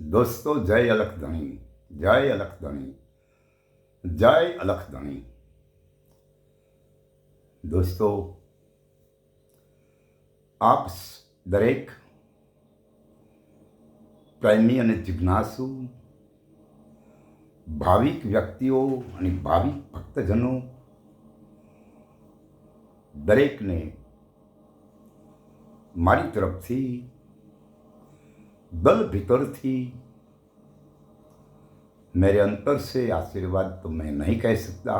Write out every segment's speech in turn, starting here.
દોસ્તો, જય અલખધણી જય અલખધણી જય અલખધણી દોસ્તો, આપ દરેક પ્રેમી અને જિજ્ઞાસુ, ભાવિક વ્યક્તિઓ અને ભાવિક ભક્તજનો દરેકને મારી તરફથી दल भीतर थी मेरे अंतर से आशीर्वाद तो मैं नहीं कह सकता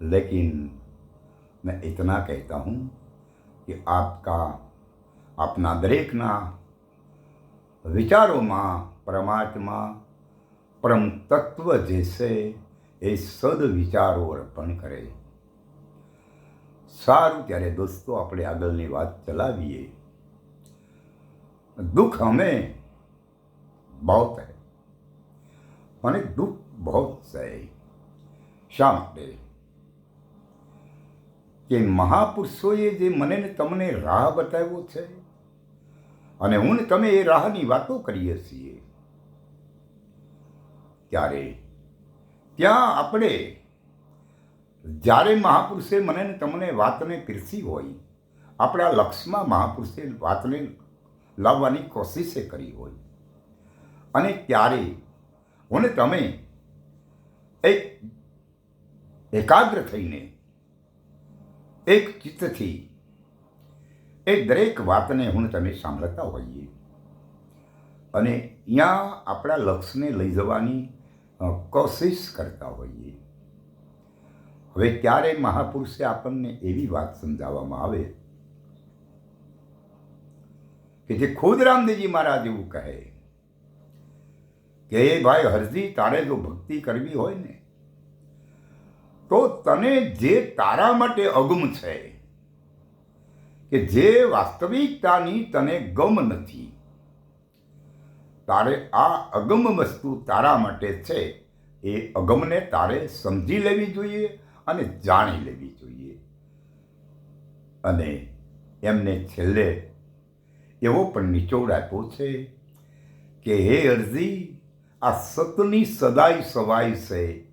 लेकिन मैं इतना कहता हूँ कि आपका આપના દરેકના વિચારોમાં પરમાત્મા પરમ તત્વ જે છે એ સદ વિચારો અર્પણ કરે સારું ત્યારે દોસ્તો આપણે આગળની વાત ચલાવીએ दुख हमें बहुत है અને દુઃખ બહુ છે શા માટે કે મહાપુરુષોએ જે મને ને તમને રાહ બતાવ્યો છે અને હું ને તમે એ રાહની વાતો કરીએ છીએ ત્યારે ત્યાં આપણે જ્યારે મહાપુરુષે મને ને તમને વાતને પીરસી હોય આપણા લક્ષ્યમાં મહાપુરુષે વાતને લાવવાની કોશિશે કરી હોય અને ત્યારે હું તમે એક એકાગ્ર થઈને, એક ચિત્તથી, એ દરેક વાતને હું તમે સાંભળતા હોઈએ. અને ત્યાં આપણા લક્ષ્યને લઈ જવાની કોશિશ કરતા હોઈએ. હવે ત્યારે મહાપુરુષે આપણને એવી વાત સમજાવવામાં આવે? કે જે ખુદ રામદેવજી મહારાજ એવું કહે કે એ ભાઈ હરજી તારે જો ભક્તિ કરવી હોય ને, તો તને જે તારા માટે અગમ છે, કે જે વાસ્તવિકતાની તને ગમ નથી, તારે આ અગમ વસ્તુ તારા માટે છે, એ અગમને તારે સમજી લેવી જોઈએ અને જાણી લેવી જોઈએ. અને એમને છેલ્લે એવો પણ નિચોડ આપ્યો છે કે, હે અરજી આ સતની સદાય સવાય છે.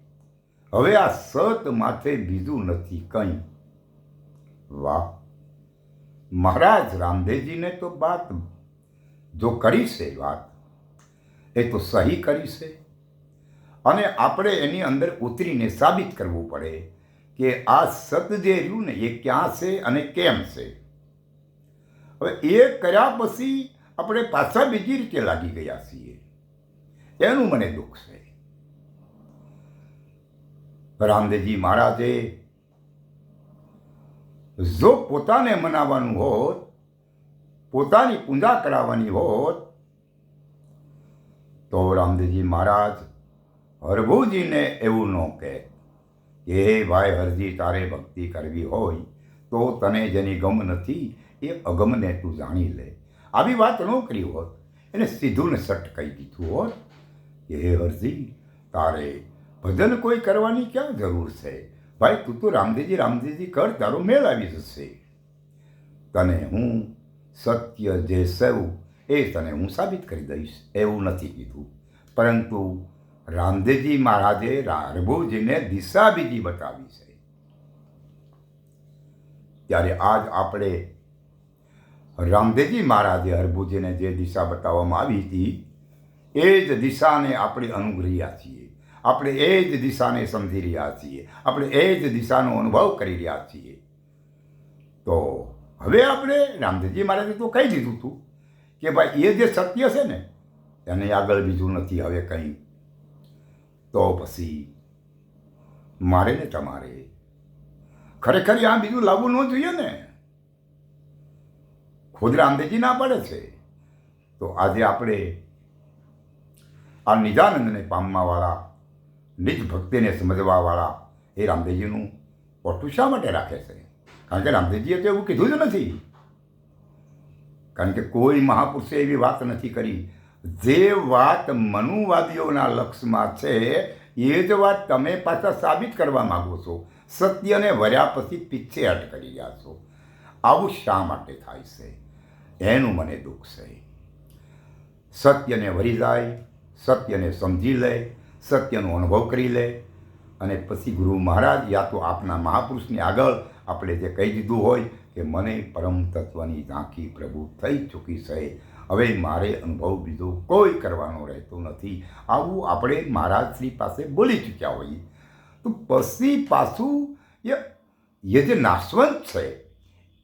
હવે આ સત માથે બીજું નથી કંઈ. વાહ! મહારાજ રામદેવજીને તો વાત જો કરી છે વાત, એ તો સહી કરી છે. અને આપણે એની અંદર ઉતરીને સાબિત કરવું પડે કે આ સત જે રહ્યું ને, એ ક્યાં છે અને કેમ છે? હવે એ કર્યા પછી આપણે પાછા બીજી રીતે લાગી ગયા છીએ. એનું મને દુઃખ છે. રામદેવજી મહારાજે જો પોતાને મનાવવાનું હોત, પોતાની પૂજા કરાવવાની હોત, તો રામદેવજી મહારાજ હરભુજીને એવું ન કહે કે, હે ભાઈ, હરજી તારે ભક્તિ કરવી હોય, તો તને જેની ગમ નથી, એ અગમને તું જાણી લે. આવી વાત ન કરી હોત. એને સીધું ને સટ કહી દીધું હોત. હે હરજી, તારે ભજન કોઈ કરવાની ક્યાં જરૂર છે? ભાઈ, તું તો રામદેવજી રામદેવજી કર, તારો મેળ આવી જશે. તને હું સત્ય જે સૌ એ તને હું સાબિત કરી દઈશ, એવું નથી કીધું. પરંતુ રામદેવજી મહારાજે હરભુજીને દિશા બીજી બતાવી છે. ત્યારે આજ આપણે રામદેવજી મહારાજે હરભુજીને જે દિશા બતાવવામાં આવી હતી એ જ દિશાને આપણે અનુગ્રહ્યા રહ્યા છીએ. આપણે એ જ દિશાને સમજી રહ્યા છીએ. આપણે એ જ દિશાનો અનુભવ કરી રહ્યા છીએ. તો હવે આપણે રામદેવજી મહારાજે તો કહી દીધું હતું કે ભાઈ, એ જે સત્ય છે ને, એને આગળ બીજું નથી, હવે કંઈ. તો પછી મારે ને તમારે ખરેખર આ બીજું લાવવું ન જોઈએ ને? ખુદ રામદેવજી ના પડે છે. તો આજે આપણે આ નિજાનંદને પામવાવાળા નિજ ભક્તિને સમજવાવાળા એ રામદેવજીનું પોટું શા માટે રાખે છે? કારણ કે રામદેવજીએ તો એવું કીધું જ નથી. કારણ કે કોઈ મહાપુરુષે એવી વાત નથી કરી. જે વાત મનુવાદીઓના લક્ષમાં છે, એ જ વાત તમે પાછા સાબિત કરવા માગો છો. સત્યને વર્યા પછી પીછેહટ કરી રહ્યા છો. આવું શા માટે થાય છે? એનું મને દુઃખ છે. સત્યને વરી જાય સત્યને સમજી લે, સત્યનો અનુભવ કરી લે અને પછી ગુરુ મહારાજ યા તો આપના મહાપુરુષની આગળ આપણે જે કહી દીધું હોય કે મને પરમ તત્વની ઝાંખી પ્રભુ થઈ ચૂકી છે. હવે મારે અનુભવ બીજો કોઈ કરવાનો રહેતો નથી. આવું આપણે મહારાજશ્રી પાસે બોલી ચૂક્યા હોઈએ. તો પછી પાછું એ જે નાશવંત છે,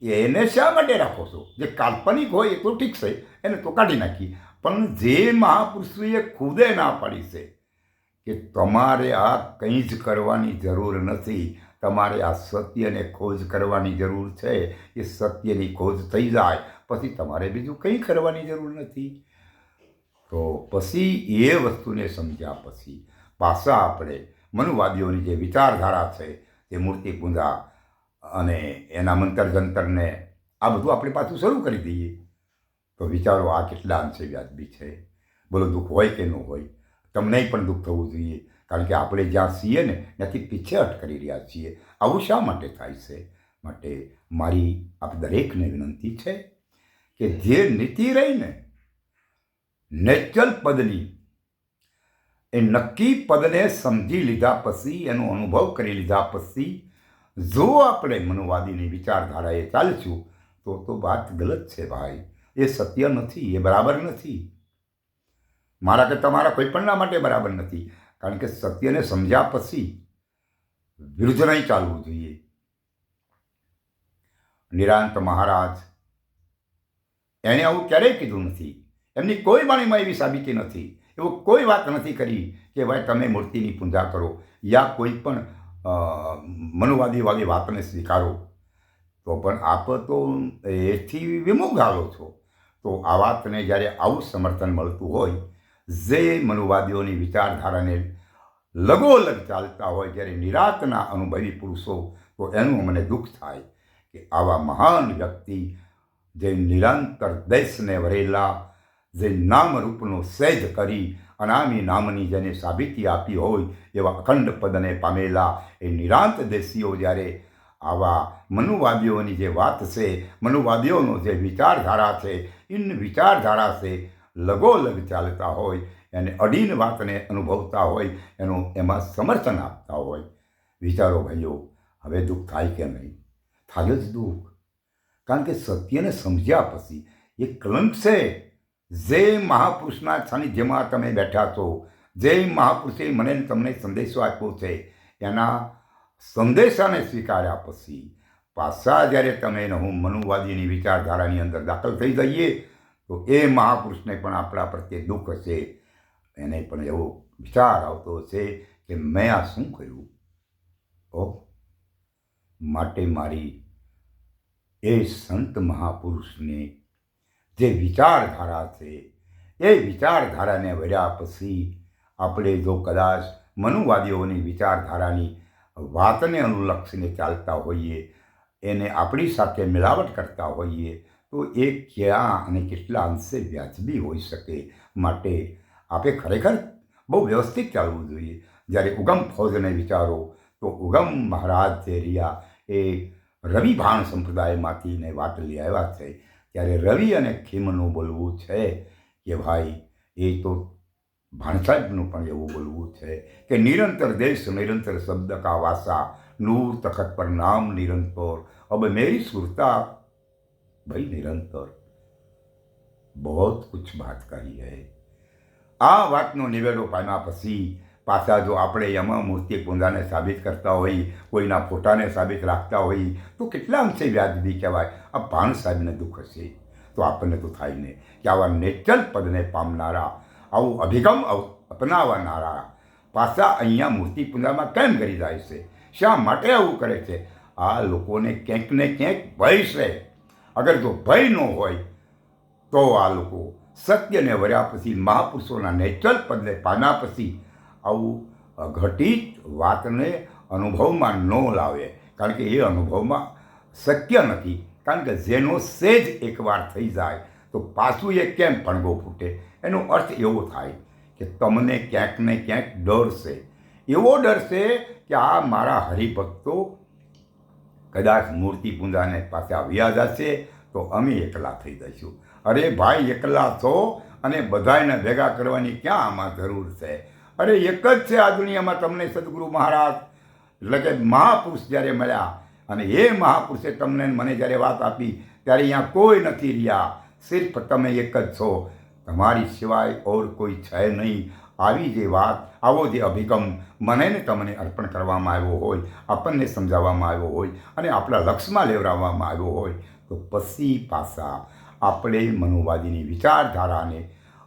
એને શા માટે રાખો છો? જે કાલ્પનિક હોય એ તો ઠીક છે, એને તો કાઢી નાખી પણ જે મહાપુરુષોએ ખુદે ના પાડી છે કે તમારે આ કંઈ જ કરવાની જરૂર નથી, તમારે આ સત્યને ખોજ કરવાની જરૂર છે, એ સત્યની ખોજ થઈ જાય, પછી તમારે બીજું કંઈ કરવાની જરૂર નથી. તો પછી એ વસ્તુને સમજ્યા પછી પાછા આપણે મનુવાદીઓની જે વિચારધારા છે તે મૂર્તિ પૂજા અને એના મંતર જંતરને આ બધું આપણે પાછું શરૂ કરી દઈએ. તો વિચારો આ કેટલા અંશે વ્યાજબી છે? બોલો, દુઃખ હોય કે ન હોય? તમને પણ દુઃખ થવું જોઈએ. કારણ કે આપણે જ્યાં છીએ ને, ત્યાંથી પીછેહટ કરી રહ્યા છીએ. આવું શા માટે થાય છે? માટે મારી આપ દરેકને વિનંતી છે કે જે નીતિ રહીને નેચરલ પદની, એ નક્કી પદને સમજી લીધા પછી, એનો અનુભવ કરી લીધા પછી, જો આપણે મનુવાદીની વિચારધારાએ ચાલશું, તો તો વાત ગલત છે ભાઈ. એ સત્ય નથી એ બરાબર નથી. મારા કે તમારા કોઈ પણના માટે બરાબર નથી. કારણ કે સત્યને સમજ્યા પછી વિરુદ્ધ નહીં ચાલવું જોઈએ. નિરાંત મહારાજ એણે આવું ક્યારેય કીધું નથી. એમની કોઈ વાણીમાં એવી સાબિતી નથી. એવું કોઈ વાત નથી કરી કે ભાઈ તમે મૂર્તિની પૂજા કરો યા કોઈ પણ અ, મનુવાદી વાળી વાતને સ્વીકારો. તો પણ આપ તો એથી વિમુખ આવો છો. તો આ વાતને જ્યારે આવું સમર્થન મળતું હોય, જે મનુવાદીઓની વિચારધારાને લગોલગ ચાલતા હોય, જ્યારે નિરાતના અનુભવી પુરુષો, તો એનું મને દુઃખ થાય કે આવા મહાન વ્યક્તિ, જે નિરંતર દેશને વરેલા, જે નામ રૂપનો સેજ કરી, અનામી નામની જેને સાબિતી આપી હોય, એવા અખંડ પદને પામેલા એ નિરાંત દેશીઓ જ્યારે આવા મનુવાદીઓની જે વાત છે, મનુવાદીઓનો જે વિચારધારા છે, ઇન વિચારધારા છે, લગોલગ ચાલતા હોય, એને અડીન વાતને અનુભવતા હોય, એનું એમાં સમર્થન આપતા હોય. વિચારો ભાઈઓ, હવે દુઃખ થાય કે નહીં? થાય જ દુઃખ. કારણ કે સત્યને સમજ્યા પછી એ કલંક છે. જે મહાપુરુષના સાનિધ્યમાં તમે બેઠા છો, જે મહાપુરુષે મને તમને સંદેશો આપ્યો છે, એના સંદેશાને સ્વીકાર્યા પછી પાછા જ્યારે તમે હું મનુવાદીની વિચારધારાની અંદર દાખલ થઈ જઈએ, તો એ મહાપુરુષને પણ આપણા પ્રત્યે દુઃખ હશે. એને પણ એવો વિચાર આવતો હશે કે મેં આ શું કર્યું? ઓ, માટે મારી એ સંત મહાપુરુષને જે વિચારધારા છે, એ વિચારધારાને વર્યા પછી આપણે જો કદાચ મનુવાદીઓની વિચારધારાની વાતને અનુલક્ષીને ચાલતા હોઈએ, એને આપણી સાથે મિલાવટ કરતા હોઈએ, તો એ ક્યાં અને કેટલા અંશે વ્યાજબી હોઈ શકે માટે આપણે ખરેખર બહુ વ્યવસ્થિત ચાલવું જોઈએ. જ્યારે ઉગમ ફૌજને વિચારો, તો ઉગમ મહારાજ જે રહ્યા એ રવિ ભાણ સંપ્રદાયમાંથી ને વાત લઈ આવ્યા છે. ત્યારે રવિ અને ખીમનું બોલવું છે કે ભાઈ, એ તો ભાણસાહેબનું પણ એવું બોલવું છે કે નિરંતર દેશ, નિરંતર શબ્દ કા વાસા, નૂર તખત પર નામ નિરંતર. અબ મેરી સુરતા, ભાઈ નિરંતર. બહોત કુછ વાત કરી હૈ. આ વાતનો નિવેડો પામ્યા પછી પાછા જો આપણે એમાં મૂર્તિ પૂંજાને સાબિત કરતા હોઈ કોઈના ફોટાને સાબિત રાખતા હોઈ તો કેટલા અંશે વ્યાજબી કહેવાય. આ ભાણ સાહેબને દુઃખ હશે. તો આપણને તો થાય ને કે આવા નેચરલ પદને પામનારા આવું અભિગમ અપનાવનારા. પાછા અહીંયા મૂર્તિ પૂજામાં કેમ કરી જાય છે? શા માટે આવું કરે છે? આ લોકોને ક્યાંક ને ક્યાંક ભય છે. અગર જો ભય ન હોય, તો આ લોકો સત્યને વર્યા પછી મહાપુરુષોના નેચરલ પદને પાના પછી આવું ઘટિત વાતને અનુભવમાં ન લાવે. કારણ કે એ અનુભવમાં શક્ય નથી. કારણ કે જેનો સેજ એકવાર થઈ જાય તો પાછું એ કેમ ભણગો ફૂટે? એનો અર્થ એવો થાય કે તમને ક્યાંક ને ક્યાંક ડર છે. એવો ડર છે કે આ મારા હરિભક્તો કદાચ મૂર્તિ પૂજાને પાસે આવ્યા જશે તો અમે એકલા થઈ જઈશું. અરે ભાઈ, એકલા છો અને બધાયને ભેગા કરવાની ક્યાં આમાં જરૂર છે? અરે એક જ છે આ દુનિયામાં તમને સદગુરુ મહારાજ. એટલે કે મહાપુરુષ જ્યારે મળ્યા અને એ મહાપુરુષે તમને મને જ્યારે વાત આપી, ત્યારે અહીંયા કોઈ નથી રહ્યા. સિર્ફ તમે એક જ છો તમારી સિવાય ઓર કોઈ છે નહીં આવી જે વાત આવો જે અભિગમ મને ને તમને અર્પણ કરવામાં આવ્યો હોય આપણને સમજાવવામાં આવ્યો હોય અને આપણા લક્ષ્યમાં લેવડાવવામાં આવ્યો હોય તો પછી પાછા આપણે મનુવાદીની વિચારધારાને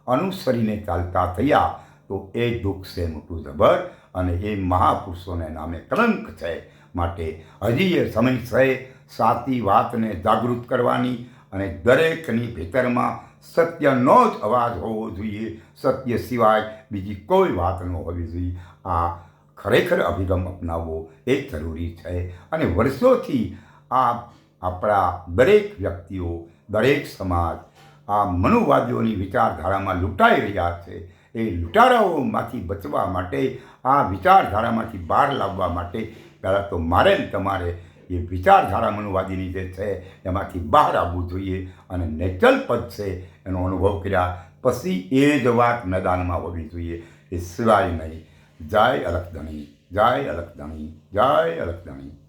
અનુસરીને ચાલતા થયા તો એ દુઃખ છે મોટું જબર અને એ મહાપુરુષોને નામે કલંક છે માટે હજી એ સમય છે સાચી વાતને જાગૃત કરવાની અને દરેકની ભીતરમાં સત્યનો જ અવાજ હોવો જોઈએ. સત્ય સિવાય બીજી કોઈ વાત ન હોવી જોઈએ. આ ખરેખર અભિગમ અપનાવવો એ જરૂરી છે અને વર્ષોથી આ આપણા દરેક વ્યક્તિઓ, દરેક સમાજ આ મનુવાદીઓની વિચારધારામાં લૂંટાઈ રહ્યા છે. એ લૂંટારાઓમાંથી બચવા માટે, આ વિચારધારામાંથી બહાર લાવવા માટે પહેલાં તો મારે તમારે એ વિચારધારા મનુવાદીની જે છે, એમાંથી બહાર આવવું જોઈએ અને નેચરલ પદ છે, એનો અનુભવ કર્યા પછી એ જ વાત મેદાનમાં હોવી જોઈએ. એ સિવાય નહીં. જય અલખધણી જય અલખધણી જય અલખધણી